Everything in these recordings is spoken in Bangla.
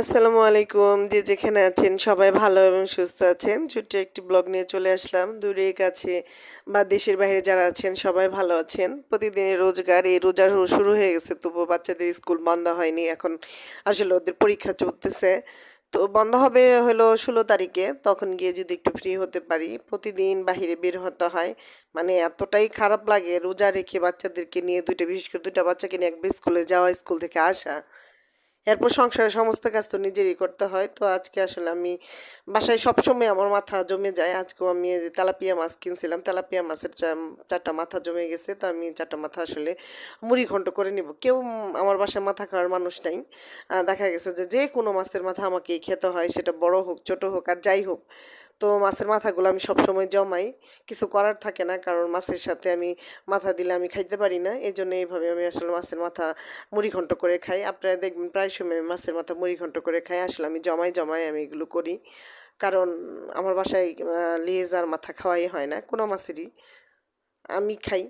আসসালামু আলাইকুম যে যেখানে আছেন, সবাই ভালো এবং সুস্থ আছেন। ছোট্ট একটি ব্লগ নিয়ে চলে আসলাম। দূরে কাছে বা দেশের বাইরে যারা আছেন, সবাই ভালো আছেন। প্রতিদিনের রোজগার, এই রোজা শুরু হয়ে গেছে, তবুও বাচ্চাদের স্কুল বন্ধ হয়নি। এখন আসলে ওদের পরীক্ষা চলতেছে। তো বন্ধ হবে হলো ষোলো তারিখে। তখন গিয়ে যদি একটু ফ্রি হতে পারি, প্রতিদিন বাহিরে বের হতে হয়। মানে এতটাই খারাপ লাগে রোজা রেখে বাচ্চাদেরকে নিয়ে, দুইটা, বিশেষ করে দুইটা বাচ্চাকে নিয়ে একবার স্কুলে যাওয়া, স্কুল থেকে আসা। এরপর সংসারের সমস্ত কাজ তো নিজেরই করতে হয়। তো আজকে আসলে আমি বাসায় সবসময় আমার মাথা জমে যায়। আজকেও আমি তেলাপিয়া মাছ কিনছিলাম। তেলাপিয়া মাছের চারটা মাথা জমে গেছে। তো আমি চারটা মাথা আসলে মুড়ি ঘন্ট করে নিব। কেউ আমার বাসায় মাথা খাওয়ার মানুষ নাই। দেখা গেছে যে যে কোনো মাছের মাথা আমাকে খেতে হয়। সেটা বড় হোক, ছোট হোক, আর যাই হোক। তো মাছের মাথাগুলো আমি সবসময় জমাই। কিছু করার থাকে না, কারণ মাছের সাথে আমি মাথা দিলে আমি খাইতে পারি না। এই জন্য এইভাবে আমি আসলে মাছের মাথা মুড়ি ঘন্ট করে খাই। আপনারা দেখবেন প্রায় সময় আমি মাছের মাথা মুড়ি ঘন্ট করে খাই। আসলে আমি জমাই জমাই আমি এগুলো করি। কারণ আমার বাসায় লেজ আর মাথা খাওয়াই হয় না, কোনো মাছেরই। আমি খাই।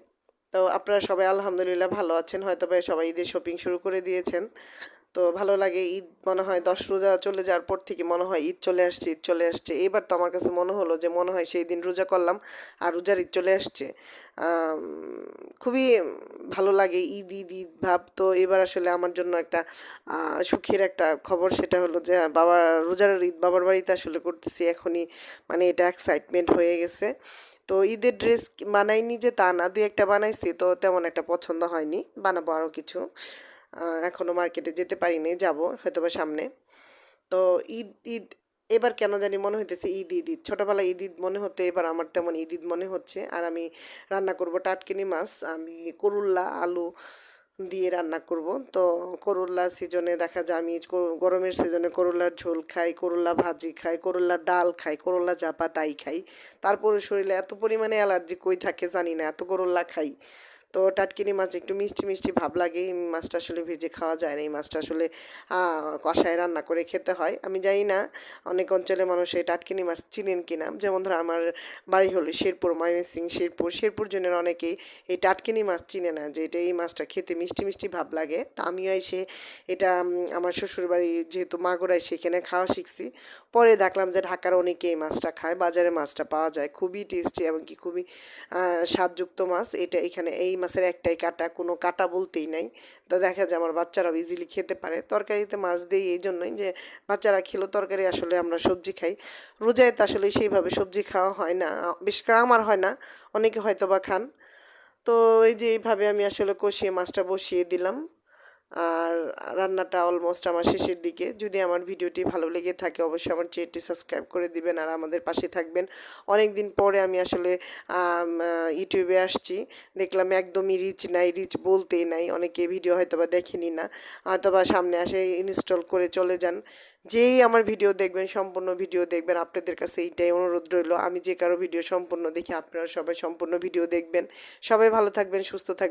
তো আপনারা সবাই আলহামদুলিল্লাহ ভালো আছেন। হয়তো সবাই ঈদের শপিং শুরু করে দিয়েছেন। তো ভালো লাগে ঈদ মনে হয় দশ রোজা চলে যাওয়ার পর থেকে মনে হয় ঈদ চলে আসছে, ঈদ চলে আসছে। এবার তো আমার কাছে মনে হলো যে মনে হয় সেই দিন রোজা করলাম আর রোজার ঈদ চলে আসছে। খুবই ভালো লাগে ঈদ ঈদ ঈদ ভাব। তো এবার আসলে আমার জন্য একটা সুখের একটা খবর সেটা হলো যে বাবা রোজার ঈদ বাবার বাড়িতে আসলে করতেছি এখনই। মানে এটা এক্সাইটমেন্ট হয়ে গেছে। তো ঈদের ড্রেস বানাইনি যে তা না, দুই একটা বানাইছি তো তেমন একটা পছন্দ হয়নি। বানাবো আরও কিছু। আহ, এখনও মার্কেটে যেতে পারিনি যাব হয়তো বা সামনে। তো ঈদ ঈদ এবার কেন জানি মনে হইতেছে ঈদ ঈদ ঈদ। ছোটোবেলায় ঈদ ঈদ মনে হতো এবার আমার তেমন ঈদ ঈদ মনে হচ্ছে। আর আমি রান্না করব টাটকিনি মাছ আমি করুল্লা আলু দিয়ে রান্না করব। তো করল্লা সিজনে দেখা যায় আমি গরমের সিজনে করল্লার ঝোল খাই করল্লা ভাজি খাই করল্লার ডাল খাই করল্লা চাপা তাই খাই। তারপরে শরীরে এত পরিমাণে অ্যালার্জি কই থাকে জানি না এত করল্লা খাই। তো টাটকিনি মাছ একটু মিষ্টি মিষ্টি ভাব লাগে। এই মাছটা আসলে ভেজে খাওয়া যায় না, এই মাছটা আসলে কষায় রান্না করে খেতে হয়। আমি জানি না অনেক অঞ্চলে মানুষ এই টাটকিনি মাছ চিনেন কিনা। যেমন ধরো আমার বাড়ি হলো শেরপুর, ময়মনসিং, শেরপুর। শেরপুর জনের অনেকেই এই টাটকিনি মাছ চিনে না যে এটা এই মাছটা খেতে মিষ্টি মিষ্টি ভাব লাগে। তা আমিও এসে এটা আমার শ্বশুরবাড়ি যেহেতু মাগুরায় সেখানে খাওয়া শিখছি। পরে দেখলাম যে ঢাকার অনেকে এই মাছটা খায়, বাজারে মাছটা পাওয়া যায়। খুবই টেস্টি এবং কি খুবই স্বাদযুক্ত মাছ। এটা এখানে এই মাছের একটাই কাটা, কোনো কাটা বলতেই নাই। তা দেখা যায় আমার বাচ্চারাও ইজিলি খেতে পারে। তরকারিতে মাছ দিই এই জন্যই যে বাচ্চারা খেলো তরকারি আসলে আমরা সবজি খাই। রোজায় তো আসলে সেইভাবে সবজি খাওয়া হয় না। বেশ আমার হয় না। অনেকে হয়তো বা খান। তো এই যে এইভাবে আমি আসলে কষিয়ে মাছটা বসিয়ে দিলাম। আর রান্নাটা অলমোস্ট আমার শেষের দিকে। যদি আমার ভিডিওটি ভালো লেগে থাকে, অবশ্যই আমার চ্যানেলটি সাবস্ক্রাইব করে দিবেন আর আমাদের পাশে থাকবেন। অনেক দিন পরে আমি আসলে ইউটিউবে আসছি। দেখলাম একদমই রিচ নাই রিচ বলতেই নাই। অনেকে ভিডিও হয়তো বা দেখেনি না হয়তো বা সামনে আসে ইনস্টল করে চলে যান। যেই আমার ভিডিও দেখবেন, সম্পূর্ণ ভিডিও দেখবেন, আপনাদের কাছে এইটাই অনুরোধ রইল। আমি যে কারও ভিডিও সম্পূর্ণ দেখি, আপনারা সবাই সম্পূর্ণ ভিডিও দেখবেন। সবাই ভালো থাকবেন, সুস্থ থাকবেন।